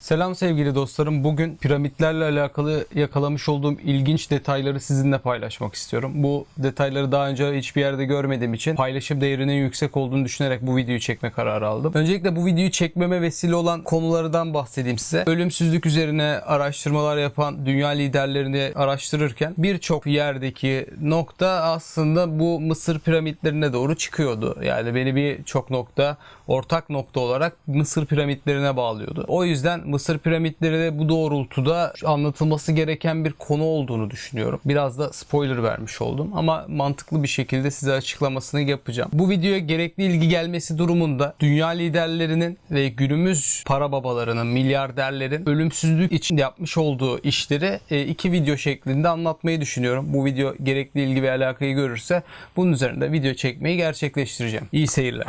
Selam sevgili dostlarım. Bugün piramitlerle alakalı yakalamış olduğum ilginç detayları sizinle paylaşmak istiyorum. Bu detayları daha önce hiçbir yerde görmediğim için paylaşım değerinin yüksek olduğunu düşünerek bu videoyu çekme kararı aldım. Öncelikle bu videoyu çekmeme vesile olan konulardan bahsedeyim size. Ölümsüzlük üzerine araştırmalar yapan dünya liderlerini araştırırken birçok yerdeki nokta aslında bu Mısır piramitlerine doğru çıkıyordu. Yani beni birçok nokta ortak nokta olarak Mısır piramitlerine bağlıyordu. O yüzden Mısır piramitleri de bu doğrultuda anlatılması gereken bir konu olduğunu düşünüyorum. Biraz da spoiler vermiş oldum ama mantıklı bir şekilde size açıklamasını yapacağım. Bu videoya gerekli ilgi gelmesi durumunda dünya liderlerinin ve günümüz para babalarının, milyarderlerin ölümsüzlük için yapmış olduğu işleri e, iki video şeklinde anlatmayı düşünüyorum. Bu video gerekli ilgi ve alakayı görürse bunun üzerinde video çekmeyi gerçekleştireceğim. İyi seyirler.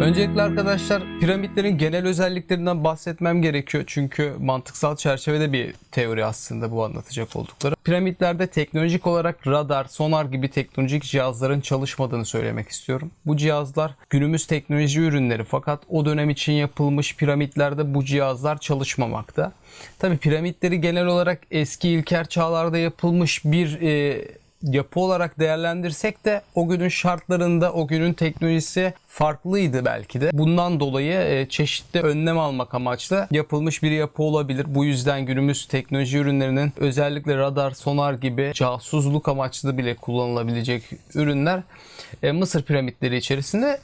Öncelikle arkadaşlar piramitlerin genel özelliklerinden bahsetmem gerekiyor. Çünkü mantıksal çerçevede bir teori aslında bu anlatacak oldukları. Piramitlerde teknolojik olarak radar, sonar gibi teknolojik cihazların çalışmadığını söylemek istiyorum. Bu cihazlar günümüz teknoloji ürünleri fakat o dönem için yapılmış piramitlerde bu cihazlar çalışmamakta. Tabi piramitleri genel olarak eski ilkel çağlarda yapılmış bir e, yapı olarak değerlendirsek de o günün şartlarında o günün teknolojisi farklıydı belki de. Bundan dolayı e, çeşitli önlem almak amaçlı yapılmış bir yapı olabilir. Bu yüzden günümüz teknoloji ürünlerinin özellikle radar, sonar gibi casusluk amaçlı bile kullanılabilecek ürünler e, Mısır piramitleri içerisinde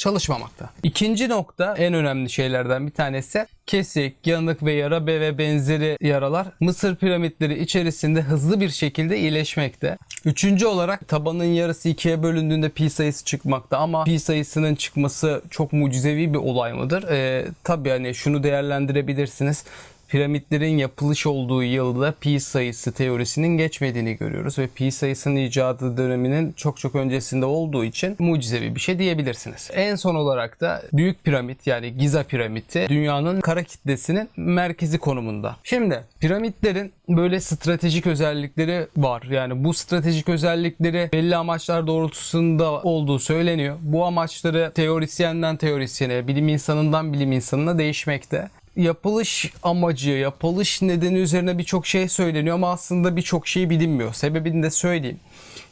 çalışmamakta. İkinci nokta en önemli şeylerden bir tanesi kesik, yanık ve yara be ve benzeri yaralar Mısır piramitleri içerisinde hızlı bir şekilde iyileşmekte. Üçüncü olarak tabanın yarısı ikiye bölündüğünde pi sayısı çıkmakta ama pi sayısının çıkması çok mucizevi bir olay mıdır? Ee, tabii hani şunu değerlendirebilirsiniz piramitlerin yapılış olduğu yılda pi sayısı teorisinin geçmediğini görüyoruz ve pi sayısının icadı döneminin çok çok öncesinde olduğu için mucizevi bir şey diyebilirsiniz. En son olarak da büyük piramit yani Giza piramidi dünyanın kara kitlesinin merkezi konumunda. Şimdi piramitlerin böyle stratejik özellikleri var. Yani bu stratejik özellikleri belli amaçlar doğrultusunda olduğu söyleniyor. Bu amaçları teorisyenden teorisyene, bilim insanından bilim insanına değişmekte yapılış amacı, yapılış nedeni üzerine birçok şey söyleniyor ama aslında birçok şey bilinmiyor. Sebebini de söyleyeyim.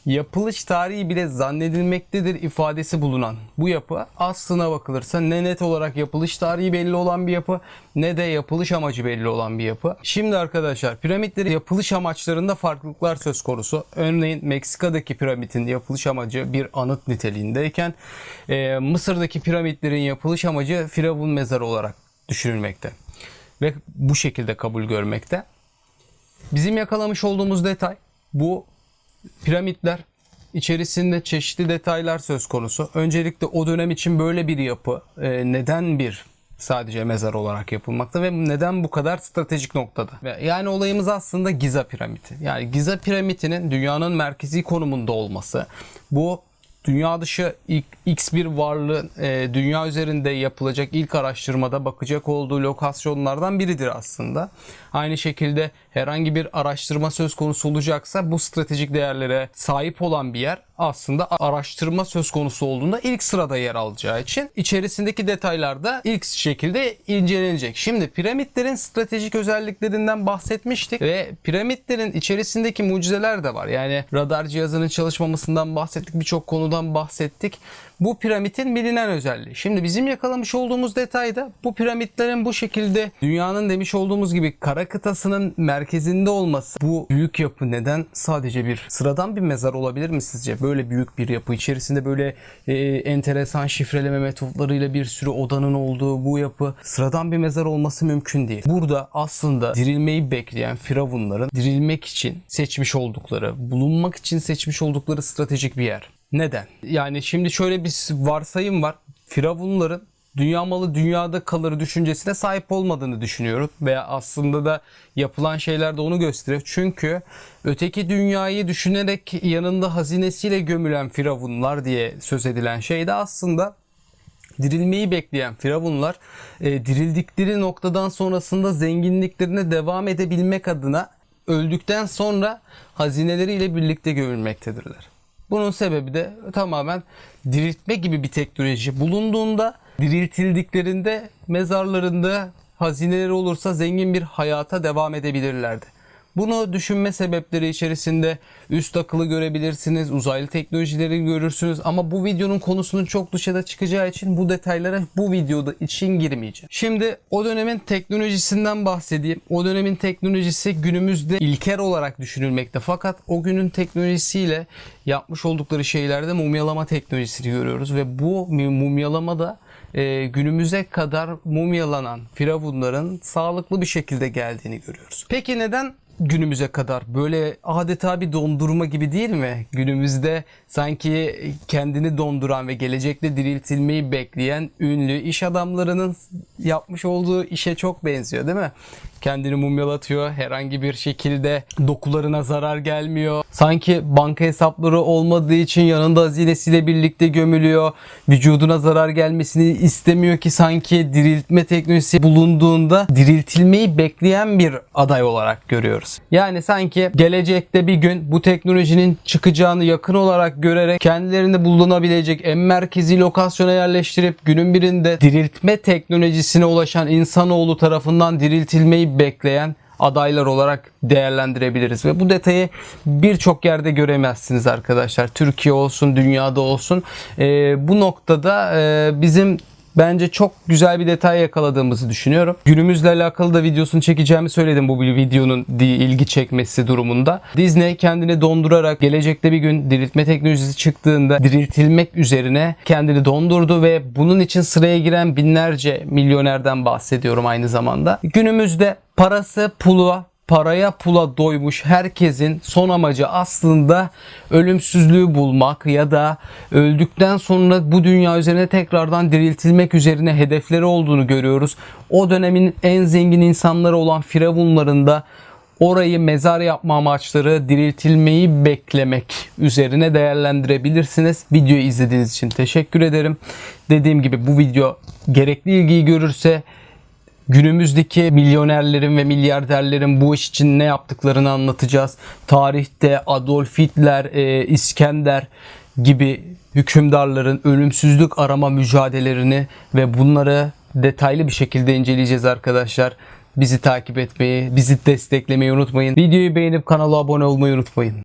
Yapılış tarihi bile zannedilmektedir ifadesi bulunan bu yapı aslına bakılırsa ne net olarak yapılış tarihi belli olan bir yapı ne de yapılış amacı belli olan bir yapı. Şimdi arkadaşlar piramitlerin yapılış amaçlarında farklılıklar söz konusu. Örneğin Meksika'daki piramidin yapılış amacı bir anıt niteliğindeyken e, Mısır'daki piramitlerin yapılış amacı firavun mezarı olarak düşünülmekte ve bu şekilde kabul görmekte. Bizim yakalamış olduğumuz detay bu piramitler içerisinde çeşitli detaylar söz konusu. Öncelikle o dönem için böyle bir yapı e, neden bir sadece mezar olarak yapılmakta ve neden bu kadar stratejik noktada? Yani olayımız aslında Giza piramidi. Yani Giza piramidinin dünyanın merkezi konumunda olması. Bu dünya dışı ilk X bir varlığın e, dünya üzerinde yapılacak ilk araştırmada bakacak olduğu lokasyonlardan biridir aslında. Aynı şekilde herhangi bir araştırma söz konusu olacaksa bu stratejik değerlere sahip olan bir yer aslında araştırma söz konusu olduğunda ilk sırada yer alacağı için içerisindeki detaylar da ilk şekilde incelenecek. Şimdi piramitlerin stratejik özelliklerinden bahsetmiştik ve piramitlerin içerisindeki mucizeler de var. Yani radar cihazının çalışmamasından bahsettik, birçok konudan bahsettik. Bu piramidin bilinen özelliği. Şimdi bizim yakalamış olduğumuz detayda bu piramitlerin bu şekilde dünyanın demiş olduğumuz gibi kara kıtasının merkezinde olması. Bu büyük yapı neden sadece bir sıradan bir mezar olabilir mi sizce? Böyle büyük bir yapı içerisinde böyle e, enteresan şifreleme metotlarıyla bir sürü odanın olduğu bu yapı sıradan bir mezar olması mümkün değil. Burada aslında dirilmeyi bekleyen firavunların dirilmek için seçmiş oldukları, bulunmak için seçmiş oldukları stratejik bir yer. Neden? Yani şimdi şöyle bir varsayım var. Firavunların dünya malı dünyada kalır düşüncesine sahip olmadığını düşünüyorum. Veya aslında da yapılan şeyler de onu gösteriyor. Çünkü öteki dünyayı düşünerek yanında hazinesiyle gömülen firavunlar diye söz edilen şey de aslında dirilmeyi bekleyen firavunlar e, dirildikleri noktadan sonrasında zenginliklerine devam edebilmek adına öldükten sonra hazineleriyle birlikte gömülmektedirler. Bunun sebebi de tamamen diriltme gibi bir teknoloji bulunduğunda diriltildiklerinde mezarlarında hazineleri olursa zengin bir hayata devam edebilirlerdi. Bunu düşünme sebepleri içerisinde üst akıllı görebilirsiniz, uzaylı teknolojileri görürsünüz ama bu videonun konusunun çok dışarıda çıkacağı için bu detaylara bu videoda için girmeyeceğim. Şimdi o dönemin teknolojisinden bahsedeyim. O dönemin teknolojisi günümüzde ilker olarak düşünülmekte fakat o günün teknolojisiyle yapmış oldukları şeylerde mumyalama teknolojisini görüyoruz ve bu mumyalama da e, günümüze kadar mumyalanan firavunların sağlıklı bir şekilde geldiğini görüyoruz. Peki neden günümüze kadar böyle adeta bir dondurma gibi değil mi? Günümüzde sanki kendini donduran ve gelecekte diriltilmeyi bekleyen ünlü iş adamlarının yapmış olduğu işe çok benziyor değil mi? Kendini mumyalatıyor. Herhangi bir şekilde dokularına zarar gelmiyor. Sanki banka hesapları olmadığı için yanında hazinesiyle birlikte gömülüyor. Vücuduna zarar gelmesini istemiyor ki sanki diriltme teknolojisi bulunduğunda diriltilmeyi bekleyen bir aday olarak görüyoruz. Yani sanki gelecekte bir gün bu teknolojinin çıkacağını yakın olarak görerek kendilerini bulunabilecek en merkezi lokasyona yerleştirip günün birinde diriltme teknolojisine ulaşan insanoğlu tarafından diriltilmeyi bekleyen adaylar olarak değerlendirebiliriz ve bu detayı birçok yerde göremezsiniz arkadaşlar. Türkiye olsun, dünyada olsun. Ee, bu noktada e, bizim Bence çok güzel bir detay yakaladığımızı düşünüyorum. Günümüzle alakalı da videosunu çekeceğimi söyledim bu videonun ilgi çekmesi durumunda. Disney kendini dondurarak gelecekte bir gün diriltme teknolojisi çıktığında diriltilmek üzerine kendini dondurdu ve bunun için sıraya giren binlerce milyonerden bahsediyorum aynı zamanda. Günümüzde parası pulu paraya pula doymuş herkesin son amacı aslında ölümsüzlüğü bulmak ya da öldükten sonra bu dünya üzerine tekrardan diriltilmek üzerine hedefleri olduğunu görüyoruz. O dönemin en zengin insanları olan firavunların da orayı mezar yapma amaçları diriltilmeyi beklemek üzerine değerlendirebilirsiniz. Videoyu izlediğiniz için teşekkür ederim. Dediğim gibi bu video gerekli ilgiyi görürse günümüzdeki milyonerlerin ve milyarderlerin bu iş için ne yaptıklarını anlatacağız. Tarihte Adolf Hitler, e, İskender gibi hükümdarların ölümsüzlük arama mücadelelerini ve bunları detaylı bir şekilde inceleyeceğiz arkadaşlar. Bizi takip etmeyi, bizi desteklemeyi unutmayın. Videoyu beğenip kanala abone olmayı unutmayın.